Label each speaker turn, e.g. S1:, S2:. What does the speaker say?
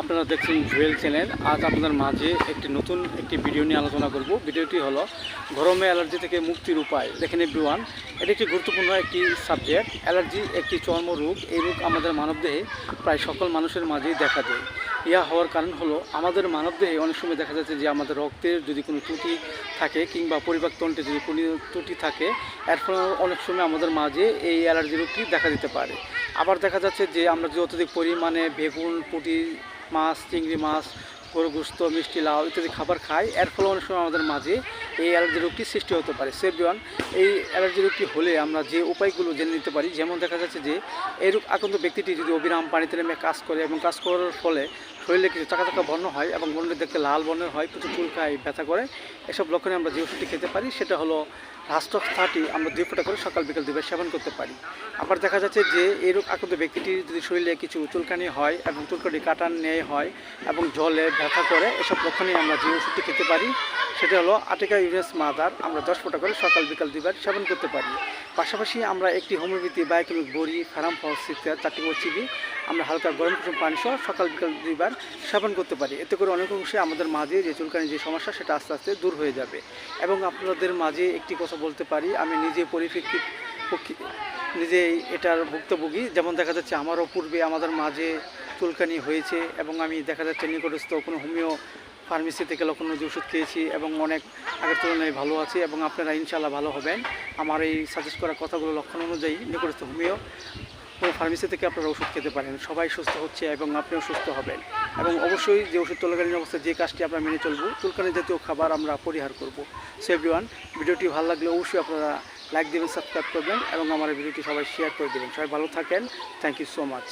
S1: আপনারা দেখছেন জুয়েল চ্যানেল। আজ আপনাদের মাঝে একটি নতুন একটি ভিডিও নিয়ে আলোচনা করব। ভিডিওটি হলো গরমে অ্যালার্জি থেকে মুক্তির উপায়। দেখেন এভরিওয়ান এটি একটি গুরুত্বপূর্ণ একটি সাবজেক্ট অ্যালার্জি একটি চর্ম রোগ। এই রোগ আমাদের মানবদেহে প্রায় সকল মানুষের মাঝেই দেখা দেয়। ইয়া হওয়ার কারণ হলো আমাদের মানবদেহে অনেক সময় দেখা যাচ্ছে যে আমাদের রক্তের যদি কোনো ত্রুটি থাকে কিংবা পরিবারতন্ত্রে যদি কোনো ত্রুটি থাকে, এর ফলে অনেক সময় আমাদের মাঝে এই অ্যালার্জি রোগটি দেখা দিতে পারে। আবার দেখা যাচ্ছে যে আমরা যে অত্যধিক পরিমাণে বেগুন, পুঁটি মাছ, চিংড়ি মাছ গরু গুস্ত, মিষ্টি, লাউ ইত্যাদি খাবার খায়। এর ফলে অনেক সময় আমাদের মাঝে এই অ্যালার্জি রোগটি সৃষ্টি হতে পারে। সেভরিওয়ান এই অ্যালার্জি রোগটি হলে আমরা যে উপায়গুলো জেনে নিতে পারি, যেমন দেখা যাচ্ছে যে এই রোগ আক্রান্ত ব্যক্তিটি যদি অবিরাম পানিতে নেমে কাজ করে এবং কাজ করার ফলে শরীরে কিছু চাকা চাকা বর্ণ হয় এবং বর্ণের দেখতে লাল বর্ণের হয়, কিছু চুলকায় ব্যথা করে, এসব লক্ষণে আমরা যে ওষুধটি খেতে পারি। সেটা হলো রাষ্ট্রক থার্টি, আমরা দুই ফোঁটা করে সকাল, বিকাল দুবার সেবন করতে পারি। আবার দেখা যাচ্ছে যে এই রোগ আক্রান্ত ব্যক্তিটির যদি শরীরে কিছু চুলকানি হয় এবং চুলকানি কাটান নেয় হয় এবং জলে ব্যথা করে, এসব লক্ষণে আমরা যে ওষুধটি খেতে পারি। সেটা হলো আটিকা ইউরেস মাদার, আমরা দশ ফোঁটা করে সকাল, বিকাল দুইবার সেবন করতে পারি। পাশাপাশি আমরা একটি হোমিওপ্যাথি বায়োকেমিক বড়ি, ফার্ম ফল সিক্সার চারটি চিবি আমরা হালকা গরম কুসুম পানি সহ সকাল বিকাল দুইবার সেবন করতে পারি। এতে করে অনেক অংশে আমাদের মাঝে যে চুলকানি, যে সমস্যা সেটা আস্তে আস্তে দূর হয়ে যাবে এবং আপনাদের মাঝে একটি কথা বলতে পারি, আমি নিজে পরিপ্রেক্ষিত নিজে এটার ভুক্তভোগী। যেমন দেখা যাচ্ছে, আমারও পূর্বে আমাদের মাঝে চুলকানি হয়েছে এবং আমি দেখা যাচ্ছে নিকটস্থ কোনো হোমিও ফার্মেসি থেকে লক্ষণ ওষুধ খেয়েছি এবং অনেক আগের তুলনায় ভালো আছে এবং আপনারা ইনশাল্লাহ ভালো হবেন। আমার এই সাজেস্ট করা কথাগুলো লক্ষণ অনুযায়ী নিকটস্থ হোমিও কোনো ফার্মেসি থেকে আপনারা ওষুধ খেতে পারেন। সবাই সুস্থ হচ্ছে এবং আপনিও সুস্থ হবেন। এবং অবশ্যই যে ওষুধ চলাকালীন অবস্থায় যে কাজটি আমরা মেনে চলবো চুলকানি জাতীয় খাবার আমরা পরিহার করব। সো এভরিওয়ান ভিডিওটি ভালো লাগলে অবশ্যই আপনারা লাইক দেবেন সাবস্ক্রাইব করবেন এবং আমার ভিডিওটি সবাই শেয়ার করে দেবেন। সবাই ভালো থাকেন। Thank you so much